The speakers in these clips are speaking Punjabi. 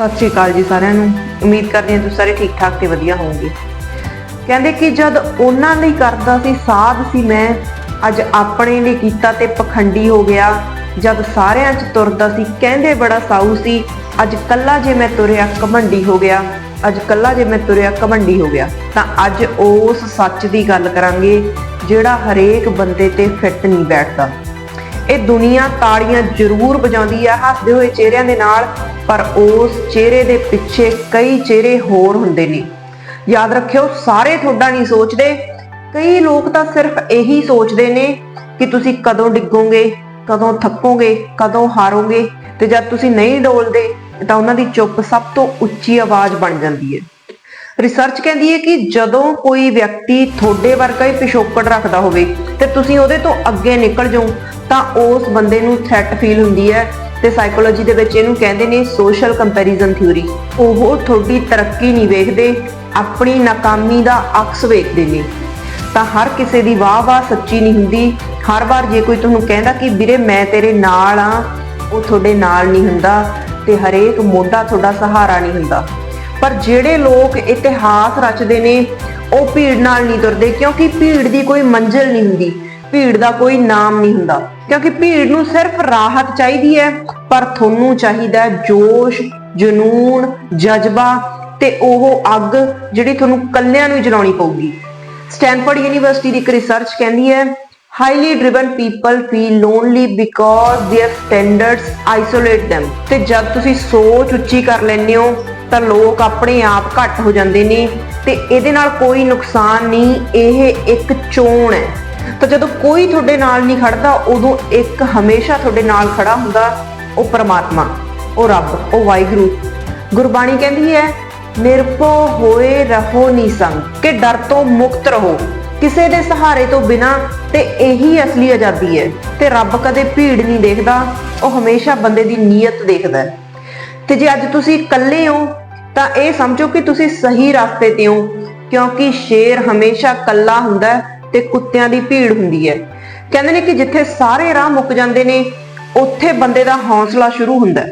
ਸਤਿ ਸ਼੍ਰੀ ਅਕਾਲ ਜੀ ਸਾਰਿਆਂ ਨੂੰ। ਉਮੀਦ ਕਰਦੇ ਹਾਂ ਤੁਸੀਂ ਸਾਰੇ ਠੀਕ ਠਾਕ ਤੇ ਵਧੀਆ ਹੋਵੋਗੇ। ਕਹਿੰਦੇ ਕਿ ਜਦ ਉਹਨਾਂ ਲਈ ਕਰਦਾ ਸੀ ਸਾਧ ਸੀ, ਮੈਂ ਅੱਜ ਆਪਣੇ ਲਈ ਕੀਤਾ ਤੇ ਪਖੰਡੀ ਹੋ ਗਿਆ। ਜਦ ਸਾਰਿਆਂ 'ਚ ਤੁਰਦਾ ਸੀ, ਕਹਿੰਦੇ ਬੜਾ ਸਾਊ ਸੀ, ਅੱਜ ਕੱਲਾ ਜੇ ਮੈਂ ਤੁਰਿਆ ਕਮੰਡੀ ਹੋ ਗਿਆ। ਅੱਜ ਕੱਲਾ ਜੇ ਮੈਂ ਤੁਰਿਆ ਕਮੰਡੀ ਹੋ ਗਿਆ। ਤਾਂ ਅੱਜ ਉਸ ਸੱਚ ਦੀ ਗੱਲ ਕਰਾਂਗੇ, ਜਿਹੜਾ ਹਰੇਕ ਬੰਦੇ ਤੇ ਫਿੱਟ ਨਹੀਂ ਬੈਠਦਾ। ਇਹ ਦੁਨੀਆ ਤਾੜੀਆਂ ਜ਼ਰੂਰ ਵਜਾਉਂਦੀ ਆ, ਹੱਸਦੇ ਹੋਏ ਚਿਹਰਿਆਂ ਦੇ ਨਾਲ, ਪਰ ਉਸ ਚਿਹਰੇ ਦੇ ਪਿੱਛੇ ਕਈ ਚਿਹਰੇ ਹੋਰ ਹੁੰਦੇ ਨੇ। ਯਾਦ ਰੱਖਿਓ, ਸਾਰੇ ਤੁਹਾਡਾ ਨਹੀਂ ਸੋਚਦੇ। ਕਈ ਲੋਕ ਤਾਂ ਸਿਰਫ ਇਹੀ ਸੋਚਦੇ ਨੇ ਕਿ ਤੁਸੀਂ ਕਦੋਂ ਡਿੱਗੋਗੇ, ਕਦੋਂ ਥੱਕੋਗੇ, ਕਦੋਂ ਹਾਰੋਗੇ, ਤੇ ਜਦ ਤੁਸੀਂ ਨਹੀਂ ਡੋਲਦੇ, ਤਾਂ ਉਹਨਾਂ ਦੀ ਚੁੱਪ ਸਭ ਤੋਂ ਉੱਚੀ ਆਵਾਜ਼ ਬਣ ਜਾਂਦੀ ਹੈ। ਰਿਸਰਚ ਕਹਿੰਦੀ ਹੈ ਕਿ ਜਦੋਂ ਕੋਈ ਵਿਅਕਤੀ ਤੁਹਾਡੇ ਵਰਗਾ ਹੀ ਪਿਛੋਕੜ ਰੱਖਦਾ ਹੋਵੇ ਤੇ ਤੁਸੀਂ ਉਹਦੇ ਤੋਂ ਅੱਗੇ ਨਿਕਲ ਜਾਓ, ਤਾਂ ਉਸ ਬੰਦੇ ਨੂੰ ਥ੍ਰੈਟ ਫੀਲ ਹੁੰਦੀ ਹੈ ਤੇ ਸਾਈਕੋਲੋਜੀ ਦੇ ਵਿੱਚ ਇਹਨੂੰ ਕਹਿੰਦੇ ਨੇ ਸੋਸ਼ਲ ਕੰਪੈਰੀਜ਼ਨ ਥਿਊਰੀ ਉਹ ਤੁਹਾਡੀ ਤਰੱਕੀ ਨਹੀਂ ਵੇਖਦੇ, ਆਪਣੀ ਨਾਕਾਮੀ ਦਾ ਅਕਸ ਵੇਖਦੇ ਨੇ। ਤਾਂ ਹਰ ਕਿਸੇ ਦੀ ਵਾਹ-ਵਾਹ ਸੱਚੀ ਨਹੀਂ ਹੁੰਦੀ। ਹਰ ਵਾਰ ਜੇ ਕੋਈ ਤੁਹਾਨੂੰ ਕਹਿੰਦਾ ਕਿ ਵੀਰੇ ਮੈਂ ਤੇਰੇ ਨਾਲ ਆ ਉਹ ਤੁਹਾਡੇ ਨਾਲ ਨਹੀਂ ਹੁੰਦਾ ਤੇ ਹਰੇਕ ਮੋਢਾ ਤੁਹਾਡਾ ਸਹਾਰਾ ਨਹੀਂ ਹੁੰਦਾ। ਪਰ ਜਿਹੜੇ ਲੋਕ ਇਤਿਹਾਸ ਰਚਦੇ ਨੇ, ਉਹ ਭੀੜ ਨਾਲ ਨਹੀਂ ਤੁਰਦੇ, ਕਿਉਂਕਿ ਭੀੜ ਦੀ ਕੋਈ ਮੰਜ਼ਿਲ ਨਹੀਂ ਹੁੰਦੀ, ਭੀੜ ਦਾ ਕੋਈ ਨਾਮ ਨਹੀਂ ਹੁੰਦਾ। ਕਿਉਂਕਿ ਭੀੜ ਨੂੰ ਸਿਰਫ ਰਾਹਤ ਚਾਹੀਦੀ ਹੈ, ਪਰ ਤੁਹਾਨੂੰ ਚਾਹੀਦਾ ਜੋਸ਼, ਜਨੂਨ, ਜਜ਼ਬਾ ਤੇ ਉਹ ਅੱਗ ਜਿਹੜੀ ਤੁਹਾਨੂੰ ਕੱਲਿਆਂ ਨੂੰ ਜਲਾਉਣੀ ਪਊਗੀ। ਸਟੈਨਫੋਰਡ ਯੂਨੀਵਰਸਿਟੀ ਦੀ ਇੱਕ ਰਿਸਰਚ ਕਹਿੰਦੀ ਹੈ, highly driven people feel lonely because their standards isolate them. ਤੇ ਜਦ ਤੁਸੀਂ ਸੋਚ ਉੱਚੀ ਕਰ ਲੈਂਦੇ ਹੋ ਤਾਂ ਲੋਕ ਆਪਣੇ ਆਪ ਘੱਟ ਹੋ ਜਾਂਦੇ ਨੇ ਤੇ ਇਹਦੇ ਨਾਲ ਕੋਈ ਨੁਕਸਾਨ ਨਹੀਂ, ਇਹ ਇੱਕ ਚੋਣ ਹੈ। ਤਾਂ ਜਦੋਂ ਕੋਈ ਤੁਹਾਡੇ ਨਾਲ ਨਹੀਂ ਖੜਦਾ, ਉਦੋਂ ਇੱਕ ਹਮੇਸ਼ਾ ਤੁਹਾਡੇ ਨਾਲ ਖੜਾ ਹੁੰਦਾ, ਉਹ ਪਰਮਾਤਮਾ, ਉਹ ਰੱਬ, ਉਹ ਵਾਹਿਗੁਰੂ। ਗੁਰਬਾਣੀ ਕਹਿੰਦੀ ਹੈ, ਨਿਰਭਉ ਹੋਏ ਰਹੋ ਨਿਸੰਗ, ਕਿ ਡਰ ਤੋਂ ਮੁਕਤ ਰਹੋ। ਕਿਸੇ ਦੇ ਸਹਾਰੇ ਤੋਂ ਬਿਨਾ ਤੇ ਇਹੀ ਅਸਲੀ ਆਜ਼ਾਦੀ ਹੈ। ਤੇ ਰੱਬ ਕਦੇ ਭੀੜ ਨਹੀਂ ਦੇਖਦਾ, ਉਹ ਹਮੇਸ਼ਾ ਬੰਦੇ ਦੀ ਨੀਅਤ ਦੇਖਦਾ ਤੇ ਜੇ ਅੱਜ ਤੁਸੀਂ ਇਕੱਲੇ ਹੋ ਤਾਂ ਇਹ ਸਮਝੋ ਕਿ ਤੁਸੀਂ ਸਹੀ ਰਸਤੇ ਤੇ ਹੋ, ਕਿਉਂਕਿ ਸ਼ੇਰ ਹਮੇਸ਼ਾ ਇਕੱਲਾ ਹੁੰਦਾ ਤੇ ਕੁੱਤਿਆਂ ਦੀ ਭੀੜ ਹੁੰਦੀ ਹੈ। ਕਹਿੰਦੇ ਨੇ ਕਿ ਜਿੱਥੇ ਸਾਰੇ ਰਾਹ ਮੁੱਕ ਜਾਂਦੇ ਨੇ, ਉੱਥੇ ਬੰਦੇ ਦਾ ਹੌਸਲਾ ਸ਼ੁਰੂ ਹੁੰਦਾ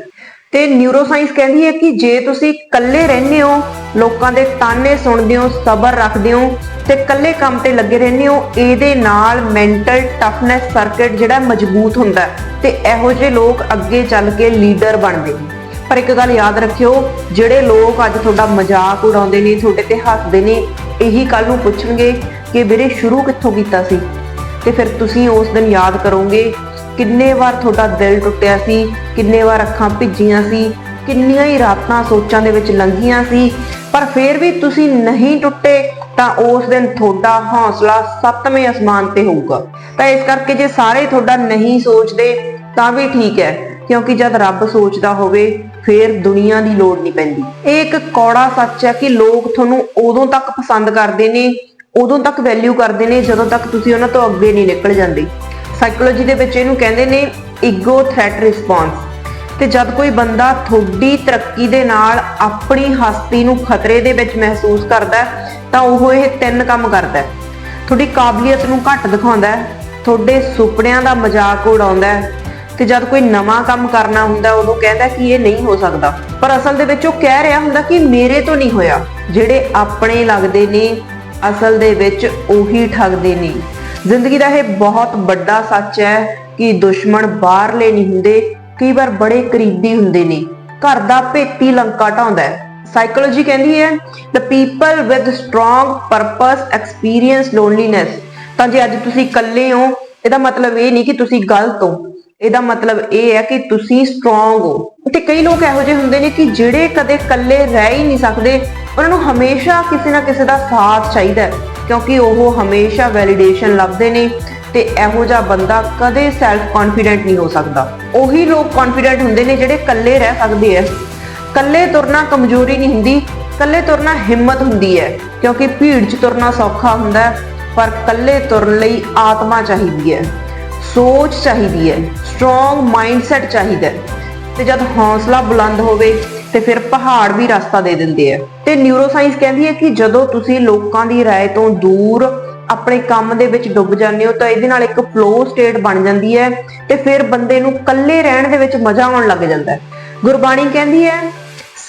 ਤੇ ਨਿਊਰੋਸਾਇੰਸ ਕਹਿੰਦੀ ਹੈ ਕਿ ਜੇ ਤੁਸੀਂ ਇਕੱਲੇ ਰਹਿੰਦੇ ਹੋ, ਲੋਕਾਂ ਦੇ ਤਾਨੇ ਸੁਣਦੇ ਹੋ, ਸਬਰ ਰੱਖਦੇ ਹੋ ਤੇ ਇਕੱਲੇ ਕੰਮ ਤੇ ਲੱਗੇ ਰਹਿੰਦੇ ਹੋ, ਇਹਦੇ ਨਾਲ ਮੈਂਟਲ ਟਫਨੈਸ ਸਰਕਟ ਜਿਹੜਾ ਮਜ਼ਬੂਤ ਹੁੰਦਾ ਤੇ ਇਹੋ ਜਿਹੇ ਲੋਕ ਅੱਗੇ ਚੱਲ ਕੇ ਲੀਡਰ ਬਣਦੇ ਨੇ। ਪਰ ਇੱਕ ਗੱਲ ਯਾਦ ਰੱਖਿਓ, ਜਿਹੜੇ ਲੋਕ ਅੱਜ ਤੁਹਾਡਾ ਮਜ਼ਾਕ ਉਡਾਉਂਦੇ ਨੇ, ਤੁਹਾਡੇ ਤੇ ਹੱਸਦੇ ਨੇ, ਇਹੀ ਕੱਲ ਨੂੰ ਪੁੱਛਣਗੇ ਕਿ ਵੀਰੇ ਸ਼ੁਰੂ ਕਿੱਥੋਂ ਕੀਤਾ ਸੀ? ਤੇ ਫਿਰ ਤੁਸੀਂ ਉਸ ਦਿਨ ਯਾਦ ਕਰੋਗੇ ਕਿੰਨੇ ਵਾਰ ਤੁਹਾਡਾ ਦਿਲ ਟੁੱਟਿਆ ਸੀ, ਕਿੰਨੇ ਵਾਰ ਅੱਖਾਂ ਭਿੱਜੀਆਂ ਸੀ, ਕਿੰਨੀਆਂ ਹੀ ਰਾਤਾਂ ਸੋਚਾਂ ਦੇ ਵਿੱਚ ਲੰਘੀਆਂ ਸੀ, ਪਰ ਫਿਰ ਵੀ ਤੁਸੀਂ ਨਹੀਂ ਟੁੱਟੇ, ਤਾਂ ਉਸ ਦਿਨ ਤੁਹਾਡਾ ਹੌਸਲਾ ਸੱਤਵੇਂ ਅਸਮਾਨ ਤੇ ਹੋਊਗਾ। ਤਾਂ ਇਸ ਕਰਕੇ ਜੇ ਸਾਰੇ ਤੁਹਾਡਾ ਨਹੀਂ ਸੋਚਦੇ, ਤਾਂ ਵੀ ਠੀਕ ਹੈ। ਕਿਉਂਕਿ ਜਦ ਰੱਬ ਸੋਚਦਾ ਹੋਵੇ, ਫਿਰ ਦੁਨੀਆ ਦੀ ਲੋੜ ਨਹੀਂ ਪੈਂਦੀ। ਇਹ ਇੱਕ ਕੌੜਾ ਸੱਚ ਹੈ ਕਿ ਲੋਕ ਤੁਹਾਨੂੰ ਉਦੋਂ ਤੱਕ ਪਸੰਦ ਕਰਦੇ ਨੇ, ਉਦੋਂ ਤੱਕ ਵੈਲਿਊ ਕਰਦੇ ਨੇ, ਜਦੋਂ ਤੱਕ ਤੁਸੀਂ ਉਹਨਾਂ ਤੋਂ ਅੱਗੇ ਨਹੀਂ ਨਿਕਲ ਜਾਂਦੇ। ਸਾਈਕੋਲੋਜੀ ਦੇ ਵਿੱਚ ਇਹਨੂੰ ਕਹਿੰਦੇ ਨੇ ਈਗੋ ਥ੍ਰੈਟ ਰਿਸਪੌਂਸ ਤੇ ਜਦ ਕੋਈ ਬੰਦਾ ਤੁਹਾਡੀ ਤਰੱਕੀ ਦੇ ਨਾਲ ਆਪਣੀ ਹਸਤੀ ਨੂੰ ਖਤਰੇ ਦੇ ਵਿੱਚ ਮਹਿਸੂਸ ਕਰਦਾ ਤਾਂ ਉਹ ਇਹ ਤਿੰਨ ਕੰਮ ਕਰਦਾ ਤੁਹਾਡੀ ਕਾਬਲੀਅਤ ਨੂੰ ਘੱਟ ਦਿਖਾਉਂਦਾ ਤੁਹਾਡੇ ਸੁਪਨਿਆਂ ਦਾ ਮਜ਼ਾਕ ਉਡਾਉਂਦਾ ਤੇ ਜਦ ਕੋਈ ਨਵਾਂ ਕੰਮ ਕਰਨਾ ਹੁੰਦਾ, ਉਦੋਂ ਕਹਿੰਦਾ ਕਿ ਇਹ ਨਹੀਂ ਹੋ ਸਕਦਾ। ਪਰ ਅਸਲ ਦੇ ਵਿੱਚ ਉਹ ਕਹਿ ਰਿਹਾ ਹੁੰਦਾ ਕਿ ਮੇਰੇ ਤੋਂ ਨਹੀਂ ਹੋਇਆ। ਜਿਹੜੇ ਆਪਣੇ ਲੱਗਦੇ ਨੇ, ਅਸਲ ਦੇ ਵਿੱਚ ਉਹੀ ਠੱਗਦੇ ਨੇ। ਜ਼ਿੰਦਗੀ ਦਾ ਇਹ ਬਹੁਤ ਵੱਡਾ ਸੱਚ ਹੈ ਕਿ ਦੁਸ਼ਮਣ ਬਾਹਰਲੇ ਨਹੀਂ ਹੁੰਦੇ, ਕਈ ਵਾਰ ਬੜੇ ਕਰੀਬੀ ਹੁੰਦੇ ਨੇ। ਘਰ ਦਾ ਭੇਤੀ ਲੰਕਾ ਢਾਉਂਦਾ ਹੈ। ਸਾਈਕੋਲੋਜੀ ਕਹਿੰਦੀ ਹੈ, the people with strong purpose experience loneliness. ਤਾਂ ਜੇ ਅੱਜ ਤੁਸੀਂ ਇਕੱਲੇ ਹੋ, ਇਹਦਾ ਮਤਲਬ ਇਹ ਨਹੀਂ ਕਿ ਤੁਸੀਂ ਗਲਤ ਹੋ। ਇਹਦਾ ਮਤਲਬ ਇਹ ਹੈ ਕਿ ਤੁਸੀਂ ਸਟਰੋਂਗ ਹੋ। ਤੇ ਕਈ ਲੋਕ ਇਹੋ ਜਿਹੇ ਹੁੰਦੇ ਨੇ ਕਿ ਜਿਹੜੇ ਕਦੇ ਇਕੱਲੇ ਰਹਿ ਹੀ ਨਹੀਂ ਸਕਦੇ, ਉਹਨਾਂ ਨੂੰ ਹਮੇਸ਼ਾ ਕਿਸੇ ਨਾ ਕਿਸੇ ਦਾ ਸਾਥ ਚਾਹੀਦਾ ਹੈ, ਕਿਉਂਕਿ ਉਹ ਹਮੇਸ਼ਾ ਵੈਲੀਡੇਸ਼ਨ ਲੱਭਦੇ ਨੇ ਤੇ ਇਹੋ ਜਿਹਾ ਬੰਦਾ ਕਦੇ ਸੈਲਫ ਕੌਨਫੀਡੈਂਟ ਨਹੀਂ ਹੋ ਸਕਦਾ। ਉਹੀ ਲੋਕ ਕੌਨਫੀਡੈਂਟ ਹੁੰਦੇ ਨੇ ਜਿਹੜੇ ਇਕੱਲੇ ਰਹਿ ਸਕਦੇ ਆ ਇਕੱਲੇ ਤੁਰਨਾ ਕਮਜ਼ੋਰੀ ਨਹੀਂ ਹੁੰਦੀ, ਇਕੱਲੇ ਤੁਰਨਾ ਹਿੰਮਤ ਹੁੰਦੀ ਹੈ, ਕਿਉਂਕਿ ਭੀੜ 'ਚ ਤੁਰਨਾ ਸੌਖਾ ਹੁੰਦਾ ਪਰ ਇਕੱਲੇ ਤੁਰਨ ਲਈ ਆਤਮਾ ਚਾਹੀਦੀ ਹੈ। ਸੋਚ ਚਾਹੀਦੀ ਹੈ ਸਟਰੋਂਗ ਮਾਈਂਡਸੈਟ ਚਾਹੀਦਾ ਹੈ ਤੇ ਜਦ ਹੌਸਲਾ ਬੁਲੰਦ ਹੋਵੇ ਤੇ ਫਿਰ ਪਹਾੜ ਵੀ ਰਸਤਾ ਦੇ ਦਿੰਦੇ ਆ ਤੇ ਨਿਊਰੋਸਾਇੰਸ ਕਹਿੰਦੀ ਹੈ ਕਿ ਜਦੋਂ ਤੁਸੀਂ ਲੋਕਾਂ ਦੀ رائے ਤੋਂ ਦੂਰ ਆਪਣੇ ਕੰਮ ਦੇ ਵਿੱਚ ਡੁੱਬ ਜਾਂਦੇ ਹੋ ਤਾਂ ਇਹਦੇ ਨਾਲ ਇੱਕ ਫਲੋ ਸਟੇਟ ਬਣ ਜਾਂਦੀ ਹੈ ਤੇ ਫਿਰ ਬੰਦੇ ਨੂੰ ਇਕੱਲੇ ਰਹਿਣ ਦੇ ਵਿੱਚ ਮਜ਼ਾ ਆਉਣ ਲੱਗ ਜਾਂਦਾ ਹੈ ਗੁਰਬਾਣੀ ਕਹਿੰਦੀ ਹੈ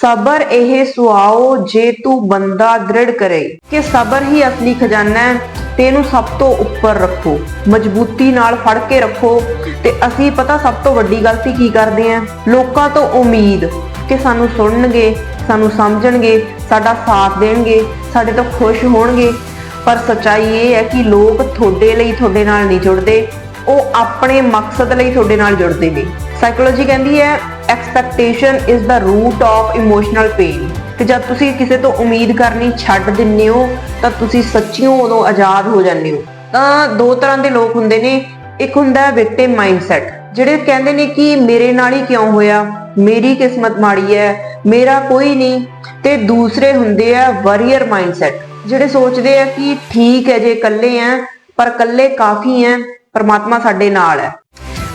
ਸਬਰ ਇਹ ਸੁਆਓ ਜੇ ਤੂੰ ਬੰਦਾ ਦ੍ਰਿੜ ਕਰੇ। ਕਿ ਸਬਰ ਹੀ ਅਸਲੀ ਖਜ਼ਾਨਾ ਹੈ ਤੇ ਇਹਨੂੰ ਸਭ ਤੋਂ ਉੱਪਰ ਰੱਖੋ। ਮਜ਼ਬੂਤੀ ਨਾਲ ਫੜ ਕੇ ਰੱਖੋ। ਤੇ ਅਸੀਂ ਪਤਾ ਸਭ ਤੋਂ ਵੱਡੀ ਗਲਤੀ ਕੀ ਕਰਦੇ ਆਂ ਲੋਕਾਂ ਤੋਂ ਉਮੀਦ ਕਿ ਸਾਨੂੰ ਸੁਣਨਗੇ, ਸਾਨੂੰ ਸਮਝਣਗੇ, ਸਾਡਾ ਸਾਥ ਦੇਣਗੇ, ਸਾਡੇ ਤੋਂ ਖੁਸ਼ ਹੋਣਗੇ। ਪਰ ਸੱਚਾਈ ਇਹ ਹੈ ਕਿ ਲੋਕ ਤੁਹਾਡੇ ਲਈ ਤੁਹਾਡੇ ਨਾਲ ਨਹੀਂ ਜੁੜਦੇ। ਉਹ ਆਪਣੇ ਮਕਸਦ ਲਈ ਤੁਹਾਡੇ ਨਾਲ ਜੁੜਦੇ ਨੇ। ਸਾਈਕੋਲੋਜੀ ਕਹਿੰਦੀ ਹੈ expectation is the root of emotional pain ਤੇ ਜਦ ਤੁਸੀਂ ਕਿਸੇ ਤੋਂ ਉਮੀਦ ਕਰਨੀ ਛੱਡ ਦਿੰਦੇ ਹੋ, ਤਾਂ ਤੁਸੀਂ ਸੱਚੀਓ ਉਦੋਂ ਆਜ਼ਾਦ ਹੋ ਜਾਂਦੇ ਹੋ। ਤਾਂ ਦੋ ਤਰ੍ਹਾਂ ਦੇ ਲੋਕ ਹੁੰਦੇ ਨੇ। ਇੱਕ ਹੁੰਦਾ ਹੈ ਵਿਕਟਿਮ ਮਾਈਂਡਸੈਟ ਜਿਹੜੇ ਕਹਿੰਦੇ ਨੇ ਕਿ ਮੇਰੇ ਨਾਲ ਹੀ ਕਿਉਂ ਹੋਇਆ? ਮੇਰੀ ਕਿਸਮਤ ਮਾੜੀ ਹੈ, ਮੇਰਾ ਕੋਈ ਨਹੀਂ। ਤੇ ਦੂਸਰੇ ਹੁੰਦੇ ਆ ਵਾਰੀਅਰ ਮਾਈਂਡਸੈਟ ਜਿਹੜੇ ਸੋਚਦੇ ਆ ਕਿ ਠੀਕ ਹੈ, ਜੇ ਇਕੱਲੇ ਆ, ਪਰ ਇਕੱਲੇ ਕਾਫੀ ਆ, ਪਰਮਾਤਮਾ ਸਾਡੇ ਨਾਲ ਹੈ।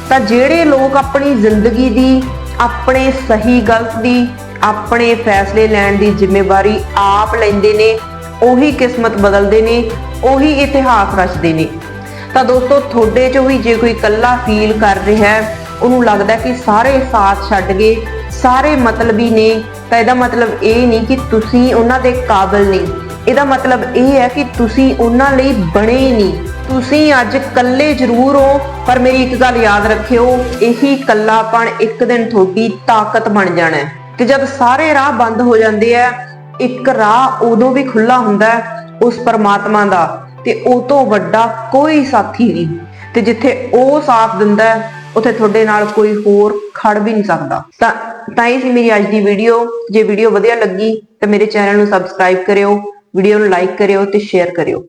ਤਾਂ ਜਿਹੜੇ ਲੋਕ ਆਪਣੀ ਜ਼ਿੰਦਗੀ ਦੀ ਆਪਣੇ ਸਹੀ ਗਲਤ ਦੀ, ਆਪਣੇ ਫੈਸਲੇ ਲੈਣ ਦੀ ਜ਼ਿੰਮੇਵਾਰੀ ਆਪ ਲੈਂਦੇ ਨੇ, ਉਹੀ ਕਿਸਮਤ ਬਦਲਦੇ ਨੇ, ਉਹੀ ਇਤਿਹਾਸ ਰਚਦੇ ਨੇ। ਤਾਂ ਦੋਸਤੋ, ਤੁਹਾਡੇ ਚੋਂ ਵੀ ਜੇ ਕੋਈ ਇਕੱਲਾ ਫੀਲ ਕਰ ਰਿਹਾ ਹੈ, ਉਹਨੂੰ ਲੱਗਦਾ ਕਿ ਸਾਰੇ ਸਾਥ ਛੱਡ ਗਏ, ਸਾਰੇ ਮਤਲਬੀ ਨੇ, ਤਾਂ ਇਹਦਾ ਮਤਲਬ ਇਹ ਨਹੀਂ ਕਿ ਤੁਸੀਂ ਉਹਨਾਂ ਦੇ ਕਾਬਲ ਨਹੀਂ ਇਹਦਾ ਮਤਲਬ ਇਹ ਹੈ ਕਿ ਤੁਸੀਂ ਉਹਨਾਂ ਲਈ ਬਣੇ ਨਹੀਂ। ਤੁਸੀਂ ਅੱਜ ਇਕੱਲੇ ਜ਼ਰੂਰ ਹੋ, ਪਰ ਮੇਰੀ ਇੱਕ ਗੱਲ ਯਾਦ ਰੱਖਿਓ, ਇਹੀ ਇਕੱਲਾਪਣ ਇੱਕ ਦਿਨ ਤੁਹਾਡੀ ਤਾਕਤ ਬਣ ਜਾਣਾ ਹੈ। ਤੇ ਜਦ ਸਾਰੇ ਰਾਹ ਬੰਦ ਹੋ ਜਾਂਦੇ ਆ, ਇੱਕ ਰਾਹ ਉਦੋਂ ਵੀ ਖੁੱਲਾ ਹੁੰਦਾ ਉਸ ਪਰਮਾਤਮਾ ਦਾ, ਤੇ ਉਹ ਤੋਂ ਵੱਡਾ ਕੋਈ ਸਾਥੀ ਨਹੀਂ। ਤੇ ਜਿੱਥੇ ਉਹ ਸਾਥ ਦਿੰਦਾ ਹੈ, ਉੱਥੇ ਤੁਹਾਡੇ ਨਾਲ ਕੋਈ ਹੋਰ ਖੜ ਵੀ ਨਹੀਂ ਸਕਦਾ। ਤਾਂ ਤਾਂ ਇਹ ਸੀ ਮੇਰੀ ਅੱਜ ਦੀ ਵੀਡੀਓ। ਜੇ ਵੀਡੀਓ ਵਧੀਆ ਲੱਗੀ, ਤਾਂ ਮੇਰੇ ਚੈਨਲ ਨੂੰ ਸਬਸਕ੍ਰਾਈਬ ਕਰਿਓ, ਵੀਡੀਓ ਨੂੰ ਲਾਈਕ ਕਰਿਓ ਤੇ ਸ਼ੇਅਰ ਕਰਿਓ।